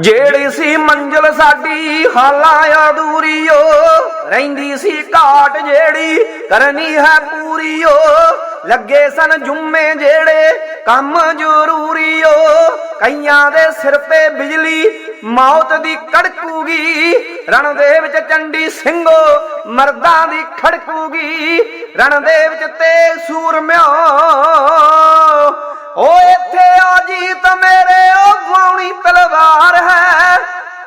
ਜਿਹੜੀ ਸੀ ਮੰਜ਼ਲ ਸਾਡੀ, ਹਾਲਾਂ ਅਧੂਰੀਓ। ਰਹਿੰਦੀ ਸੀ ਘਾਟ ਜਿਹੜੀ, ਕਰਨੀ ਹੈ ਪੂਰੀਓ। ਲੱਗੇ ਸਨ ਜੁੰਮੇ ਜਿਹੜੇ, ਕੰਮ ਜ਼ਰੂਰੀਓ। ਕਈਆਂ ਦੇ ਸਿਰ ਤੇ ਬਿਜਲੀ, ਮੌਤ ਦੀ ਕੜਕੂਗੀ ਰਣ ਦੇ ਵਿੱਚ ਚੰਡੀ ਸਿੰਘੋ, ਮਰਦਾਂ ਦੀ ਖੜਕੂਗੀ। ਰਣ ਦੇ ਵਿੱਚ ਤੇ ਸੂਰਮਿਓ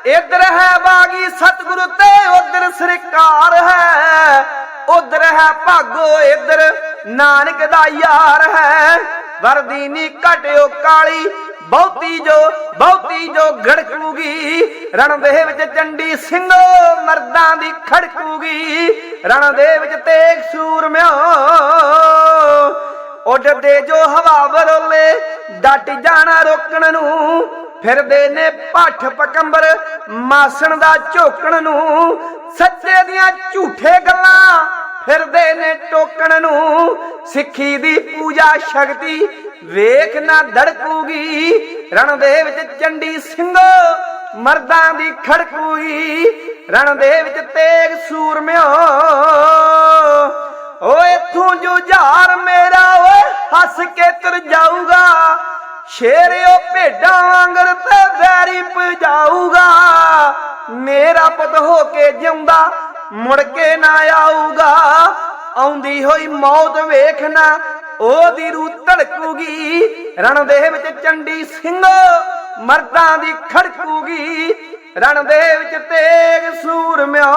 ਇਧਰ ਹੈ ਬਾਗੀ ਸਤਿਗੁਰੂ ਤੇ, ਉਧਰ ਸਰਕਾਰ ਹੈ। ਉਧਰ ਹੈ ਭਾਗੋ, ਇਧਰ ਨਾਨਕ ਦਾ ਯਾਰ ਹੈ। ਵਰਦੀ ਨੀ ਘਟਿਓ ਕਾਲੀ, ਬਹੁਤੀ ਜੋ ਬਹੁਤੀ ਜੋ ਗੜਕੂਗੀ। ਰਣ ਦੇ ਵਿੱਚ ਚੰਡੀ ਸਿੰਘੋ ਮਰਦਾਂ ਦੀ ਖੜਕੂਗੀ। ਰਣ ਦੇ ਵਿੱਚ ਤੇਗ ਸੂਰਮਿਓ ਉੱਡਦੇ ਜੋ ਹਵਾ ਬਰੋਲੇ, ਡਟ ਜਾਣਾ ਰੋਕਣ ਨੂੰ। ਫਿਰਦੇ ਨੇ ਪੱਠ ਪਕੰਬਰ, ਮਾਸਣ ਦਾ ਝੋਕਣ ਨੂੰ, ਸੱਚੇ ਦੀਆਂ ਝੂਠੇ ਗੱਲਾਂ। ਫਿਰਦੇ ਨੇ ਟੋਕਣ ਨੂੰ, ਸਿੱਖੀ ਦੀ ਪੂਜਾ ਸ਼ਕਤੀ ਵੇਖ ਨਾ ਧੜਕੂਗੀ। ਰਣ ਦੇ ਵਿੱਚ ਚੰਡੀ ਸਿੰਘੋ, ਮਰਦਾਂ ਦੀ ਖੜਕੂਗੀ। ਰਣ ਦੇ ਵਿੱਚ ਤੇਗ ਸੂਰਮਿਓ, ਓਏ ਤੂੰ ਜੁਝਾਰ ਮੇਰਾ, ਓਏ ਹੱਸ ਕੇ ਤੁਰ ਜਾਊਗਾ। ਸ਼ੇਰਿਓ ਭੇਡਾਂ ਵਾਂਗਰ ਤੇ ਵੈਰੀ ਪਜਾਊਗਾ ਮੇਰਾ ਪੁੱਤ ਹੋ ਕੇ ਜਿਉਂਦਾ, ਮੁੜ ਕੇ ਨਾ ਆਊਗਾ। ਆਉਂਦੀ ਹੋਈ ਮੌਤ ਵੇਖਣਾ, ਉਹਦੀ ਰੂਹ ਧੜਕੂਗੀ। ਰਣ ਦੇ ਵਿੱਚ ਚੰਡੀ ਸਿੰਘ, ਮਰਦਾਂ ਦੀ ਖੜਕੂਗੀ। ਰਣ ਦੇ ਵਿੱਚ ਤੇਗ ਸੂਰਮਿਓ